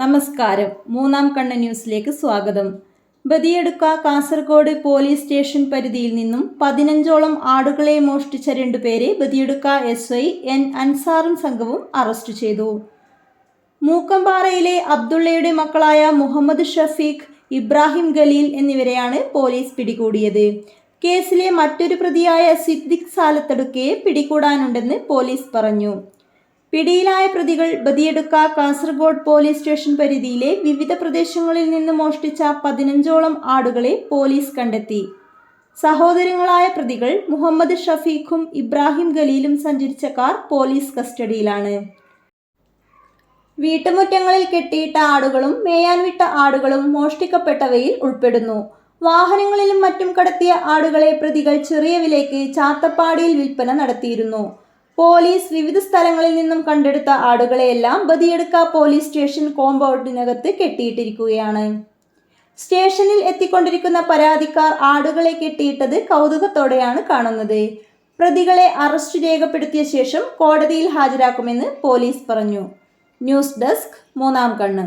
നമസ്കാരം. മൂന്നാം കണ്ണ ന്യൂസിലേക്ക് സ്വാഗതം. ബദിയെടുക്ക കാസർഗോഡ് പോലീസ് സ്റ്റേഷൻ പരിധിയിൽ നിന്നും പതിനഞ്ചോളം ആടുകളെ മോഷ്ടിച്ച രണ്ടുപേരെ ബദിയെടുക്ക എസ് ഐ എൻ അൻസാറും സംഘവും അറസ്റ്റ് ചെയ്തു. മൂക്കമ്പാറയിലെ അബ്ദുള്ളയുടെ മക്കളായ മുഹമ്മദ് ഷഫീഖ് ഇബ്രാഹിം ഖലീൽ എന്നിവരെയാണ് പോലീസ് പിടികൂടിയത്. കേസിലെ മറ്റൊരു പ്രതിയായ സിദ്ദിഖ് സാലത്തടുക്കയെ പിടികൂടാനുണ്ടെന്ന് പോലീസ് പറഞ്ഞു. പിടിയിലായ പ്രതികൾ ബദിയെടുക്ക കാസർഗോഡ് പോലീസ് സ്റ്റേഷൻ പരിധിയിലെ വിവിധ പ്രദേശങ്ങളിൽ നിന്ന് മോഷ്ടിച്ച പതിനഞ്ചോളം ആടുകളെ പോലീസ് കണ്ടെത്തി. സഹോദരങ്ങളായ പ്രതികൾ മുഹമ്മദ് ഷഫീഖും ഇബ്രാഹിം ഖലീലും സഞ്ചരിച്ച കാർ പോലീസ് കസ്റ്റഡിയിലാണ്. വീട്ടുമുറ്റങ്ങളിൽ കെട്ടിയിട്ട ആടുകളും മേയാൻ വിട്ട ആടുകളും മോഷ്ടിക്കപ്പെട്ടവയിൽ ഉൾപ്പെടുന്നു. വാഹനങ്ങളിലും മറ്റും കടത്തിയ ആടുകളെ പ്രതികൾ ചെറിയ വിലയ്ക്ക് ചാത്തപ്പാടിയിൽ വിൽപ്പന നടത്തിയിരുന്നു. പോലീസ് വിവിധ സ്ഥലങ്ങളിൽ നിന്നും കണ്ടെടുത്ത ആടുകളെയെല്ലാം ബദിയെടുക്ക പോലീസ് സ്റ്റേഷൻ കോമ്പൗണ്ടിനകത്ത് കെട്ടിയിട്ടിരിക്കുകയാണ്. സ്റ്റേഷനിൽ എത്തിക്കൊണ്ടിരിക്കുന്ന പരാതിക്കാർ ആടുകളെ കെട്ടിയിട്ടത് കൗതുകത്തോടെയാണ് കാണുന്നത്. പ്രതികളെ അറസ്റ്റ് രേഖപ്പെടുത്തിയ ശേഷം കോടതിയിൽ ഹാജരാക്കുമെന്ന് പോലീസ് പറഞ്ഞു. ന്യൂസ് ഡെസ്ക് മൂന്നാം കണ്ണ്.